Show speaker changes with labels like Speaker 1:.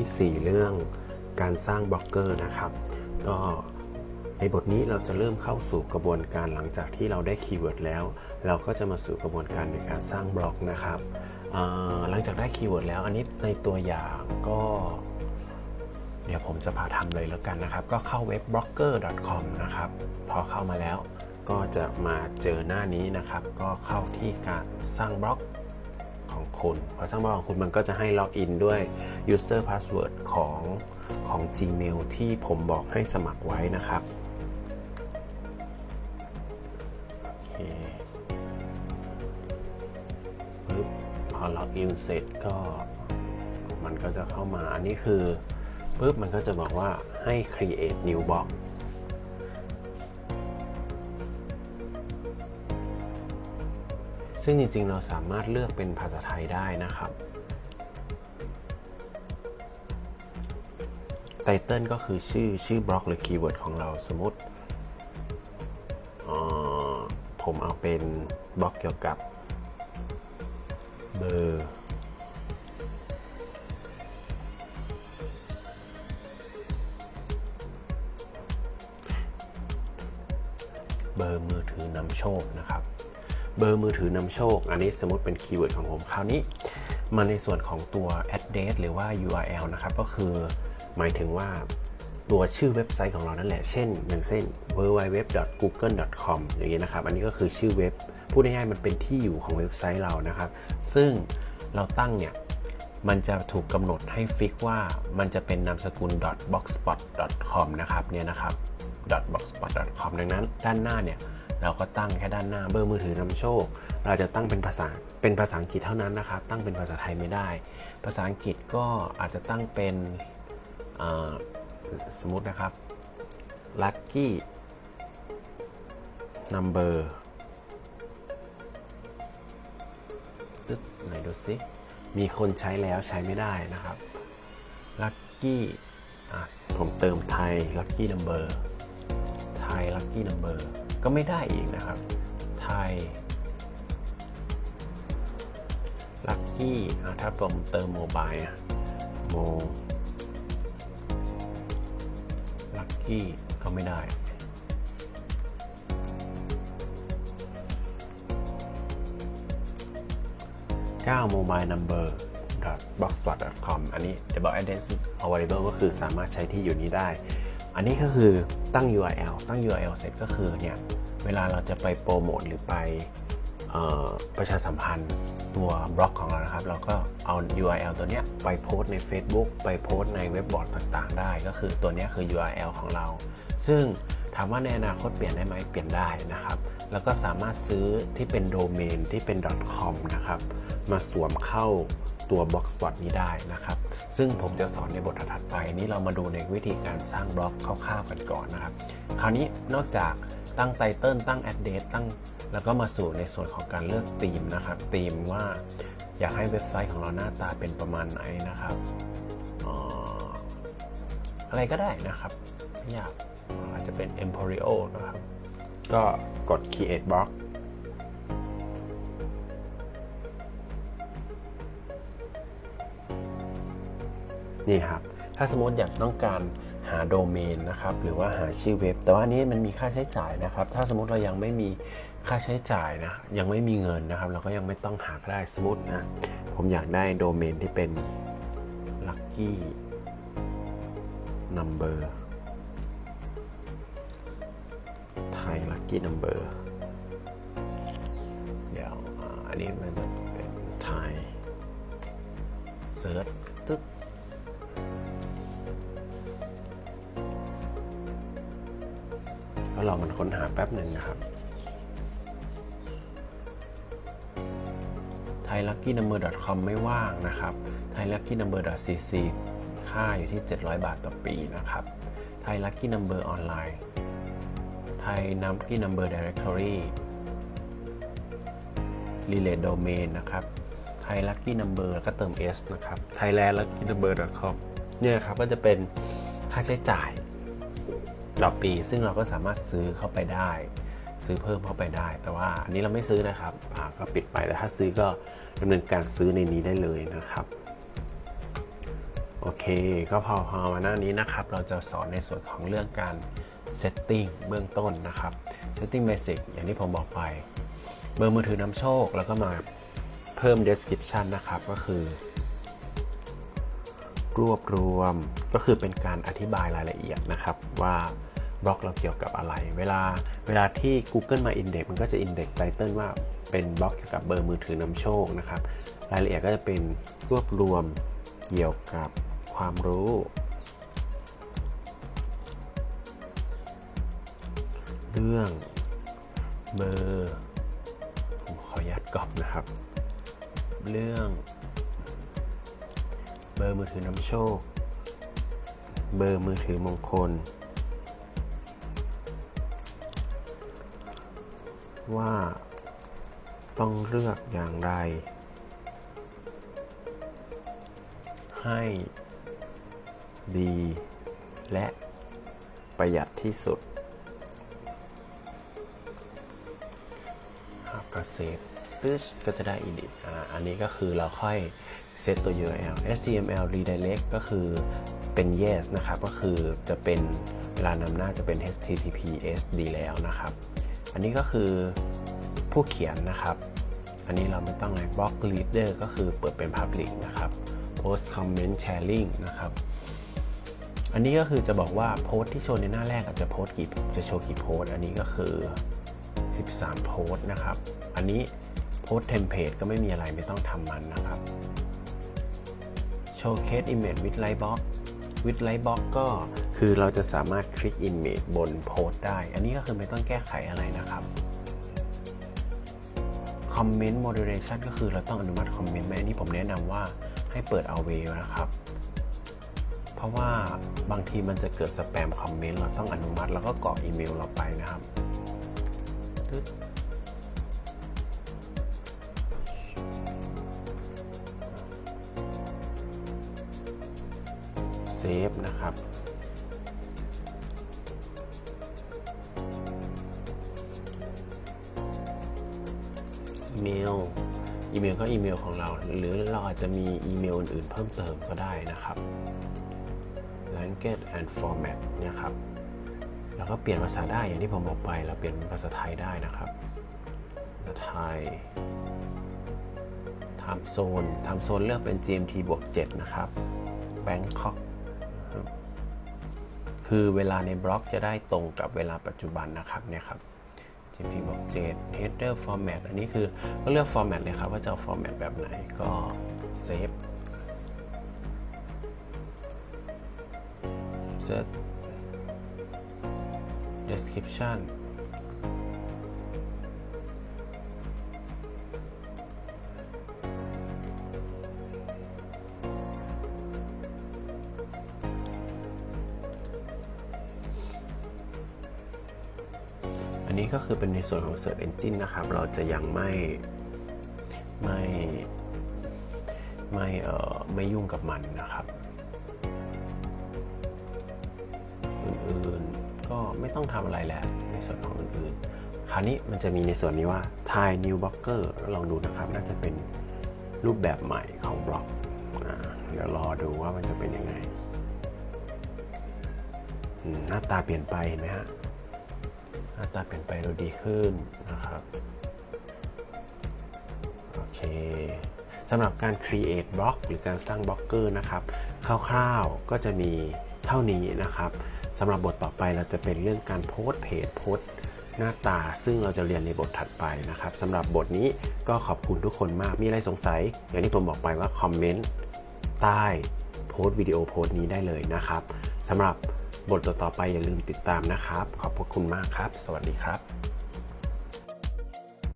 Speaker 1: ที่ 4 เรื่องการสร้างบล็อกเกอร์นะครับ ก็ในบทนี้เราจะเริ่มเข้าสู่กระบวนการหลังจากที่เราได้คีย์เวิร์ดแล้ว เราก็จะมาสู่กระบวนการในการสร้างบล็อกนะครับหลังจากได้คีย์เวิร์ดแล้วอันนี้ในตัวอย่างก็ เดี๋ยวผมจะพาทำเลยแล้วกันนะครับ ก็เข้าเว็บ blogger.com นะครับ พอเข้ามาแล้วก็จะมาเจอหน้านี้นะครับ ก็เข้าที่การสร้างบล็อก ของคุณพอสร้างบล็อกของคุณมันก็จะให้ล็อกอินด้วย user password ของของ Gmail ที่ผมบอกให้สมัครไว้นะครับโอเคปึ๊บพอล็อกอินเสร็จก็มันก็จะเข้ามา อันนี้คือปุ๊บมันก็จะบอกว่าให้ create new box ซึ่งจริงๆ เราสามารถเลือกเป็นภาษาไทยได้นะครับไตเติลก็คือชื่อชื่อบล็อกหรือคีย์เวิร์ดของเราสมมติผมเอาเป็นบล็อกเกี่ยวกับเบอร์เบอร์มือถือนำโชคนะครับ เบอร์มือถือนำโชค อันนี้สมมติเป็นคีย์เวิร์ดของผม คราวนี้มาในส่วนของตัว address หรือว่า URL นะครับ ก็คือหมายถึงว่าตัวชื่อเว็บไซต์ของเรานั่นแหละ เช่น อย่างเช่น www.google.com อย่างนี้ยนะครับ อันนี้ก็คือชื่อเว็บ พูดง่ายๆ มันเป็นที่อยู่ของเว็บไซต์เรานะครับ ซึ่งเราตั้งเนี่ย มันจะถูกกำหนดให้ฟิกว่ามันจะเป็นนามสกุล .blogspot.com นะครับ เนี่ยนะครับ .blogspot.com ดังนั้นด้านหน้าเนี่ย เราก็ตั้งแค่ด้านหน้าเบอร์มือถือนำโชค เราจะตั้งเป็นภาษาเป็นภาษาอังกฤษเท่านั้นนะครับ ตั้งเป็นภาษาไทยไม่ได้ ภาษาอังกฤษก็อาจจะตั้งเป็นสมมตินะครับ lucky number ตึ๊ดไหนดูสิมีคนใช้แล้วใช้ไม่ได้นะครับ lucky ผมเติมไทย lucky number ยลัคกี้นัมเบอร์ก็ไม่ได้อีกนะครับ ไทยลัคกี้ถ้าผมเติมโมบายโมลัคกี้ก็ไม่ได้9 mobile number boxspot.com อันนี้ double address available ก็คือสามารถใช้ที่อยู่นี้ได้ อันนี้ก็คือตั้ง URL ตั้ง URL เสร็จก็คือเนี่ยเวลาเราจะไปโปรโมทหรือไปออประชาสัมพันธ์ตัวบล็อกของเรานะครับ เราก็เอา URL ตัวเนี้ยไปโพสใน Facebook ไปโพสในเว็บบอร์ดต่างๆ ได้ ก็คือตัวเนี้ยคือ URL ของเรา ซึ่งถามว่าในอนาคตเปลี่ยนได้ไหมเปลี่ยนได้นะครับ แล้วก็สามารถซื้อที่เป็นโดเมนที่เป็น .com นะครับ มาสวมเข้า ตัว Blogspot นี้ได้นะครับ ซึ่งผมจะสอนในบทถัดไปนี้เรามาดูในวิธีการสร้างบล็อกคร่าวๆกันก่อนนะครับ คราวนี้นอกจากตั้งไตเติลตั้งแอดเด e ตั้งแล้วก็มาสู่ในส่วนของการเลือกธีมนะครับธีมว่าอยากให้เว็บไซต์ของเราหน้าตาเป็นประมาณไหนนะครับอะไรก็ได้นะครับไม่อยากอาจจะเป็น Emporio นะครับ ก็กด create block นี่ครับถ้าสมมติอยากต้องการหาโดเมนนะครับหรือว่าหาชื่อเว็บ แต่ว่านี้มันมีค่าใช้จ่ายนะครับ ถ้าสมมติเรายังไม่มีค่าใช้จ่ายนะยังไม่มีเงินนะครับ เราก็ยังไม่ต้องหาก็ได้สมมตินะผมอยากได้โดเมนที่เป็น lucky number ไทย lucky number เดี๋ยวอันนี้มันจะเป็นไทยเซิร์ช ก็ลองมันค้นหาแป๊บหนึ่งนะครับ ไทย lucky number com ไม่ว่างนะครับไทย lucky number cc ค่าอยู่ที่ 700 บาทต่อปีนะครับไทย lucky number ออนไลน์ไทย lucky number directory relay domain นะครับไทย lucky number แล้วก็เติม s นะครับ thailand lucky number com เนี่ยครับก็จะเป็นค่าใช้จ่าย ต่อปี ซึ่งเราก็สามารถซื้อเข้าไปได้ ซื้อเพิ่มเข้าไปได้ แต่ว่าอันนี้เราไม่ซื้อนะครับก็ปิดไปแต่ถ้าซื้อก็ดำเนินการซื้อในนี้ได้เลยนะครับโอเค ก็พอพอมาหน้านี้นะครับ เราจะสอนในส่วนของเรื่องการ setting เบื้องต้นนะครับ setting basic อย่างที่ผมบอกไป เบอร์มือถือนำโชค แล้วก็มาเพิ่ม description นะครับ ก็คือ รวบรวม ก็คือเป็นการอธิบายรายละเอียดนะครับว่าบล็อกเราเกี่ยวกับอะไร เวลาเวลาที่ Google มา index มันก็จะ index title ว่าเป็นบล็อกเกี่ยวกับเบอร์มือถือนำโชคนะครับ รายละเอียดก็จะเป็นรวบรวมเกี่ยวกับความรู้ เรื่องเบอร์ผมขออนุญาตกรอบนะครับ เรื่อง เบอร์มือถือนำโชค เบอร์มือถือมงคล ว่าต้องเลือกอย่างไร ให้ดีและประหยัดที่สุดครับก็เซฟ ปึ๊ชก็จะได้ edit อ่าอันนี้ก็คือเราค่อยเซตตัว URL HTML redirect ก็คือเป็น yes นะครับ ก็คือจะเป็นเวลานำหน้าจะเป็น HTTPS ดีแล้วนะครับ อันนี้ก็คือผู้เขียนนะครับ อันนี้เราไม่ต้องเลย block leader ก็คือเปิดเป็น public นะครับ post comment sharing นะครับอันนี้ก็คือจะบอกว่าโพสต์ที่โชว์ในหน้าแรกอาจจะโพสต์กี่จะโชว์กี่โพสต์อันนี้ก็คือ 13 โพสต์นะครับ อันนี้ พสเทมเพลตก็ไม่มีอะไรไม่ต้องทำมันนะครับ Showcase Image with Lightbox with Lightbox ก็คือเราจะสามารถคลิก Image บนโพสต์ได้ อันนี้ก็คือไม่ต้องแก้ไขอะไรนะครับ Comment Moderation ก็คือเราต้องอนุมัติคอมเมนต์ไหมอันนี้ผมแนะนำว่าให้เปิด Always นะครับ เพราะว่าบางทีมันจะเกิดสแปมคอมเมนต์เราต้องอนุมัติแล้วก็กรอกอีเมลเราไปนะครับ เซฟนะครับ อีเมล อีเมลก็อีเมลของเรา หรือเราอาจจะมีอีเมลอื่นๆเพิ่มเติมก็ได้นะครับ language and format เนี่ยครับ แล้วก็เปลี่ยนภาษาได้อย่างที่ผมบอกไปเราเปลี่ยนภาษาไทยได้นะครับภาษาไทย time zone time zone เลือกเป็น GMT บวก 7 นะครับ Bangkok คือเวลาในบล็อกจะได้ตรงกับเวลาปัจจุบันนะครับเนี่ยครับ GMT บอก7 header format อันนี้คือก็เลือก format เลยครับ ว่าจะเอา format แบบไหนก็ save set description อันนี้ก็คือเป็นในส่วนของ Search Engine นะครับ เราจะยังไม่ไม่ไม่เอ่อไม่ยุ่งกับมันนะครับ อื่นๆก็ไม่ต้องทำอะไรแล้วในส่วนของอื่นๆ คราวนี้มันจะมีในส่วนนี้ว่า Thai New Blocker ลองดูนะครับ น่าจะเป็นรูปแบบใหม่ของบล็อกเดี๋ยวรอดูว่ามันจะเป็นยังไง หน้าตาเปลี่ยนไปเห็นไหมฮะ น้าตาเปลี่ยนไปดูดีขึ้นนะครับโอเคสำหรับการ create block หรือการสร้างบล็อกเกอร์นะครับคร่าวๆก็จะมีเท่านี้นะครับสำหรับบทต่อไปเราจะเป็นเรื่องการโพสเพจโพสหน้าตา ซึ่งเราจะเรียนในบทถัดไปนะครับสำหรับบทนี้ก็ขอบคุณทุกคนมากมีอะไรสงสัย อย่างที่ผมบอกไปว่าคอมเมนต์ใต้โพสต์วิดีโอโพสต์นี้ได้เลยนะครับสำหรับ บทต่อๆไปอย่าลืมติดตามนะครับ ขอบพระคุณมากครับ สวัสดีครับ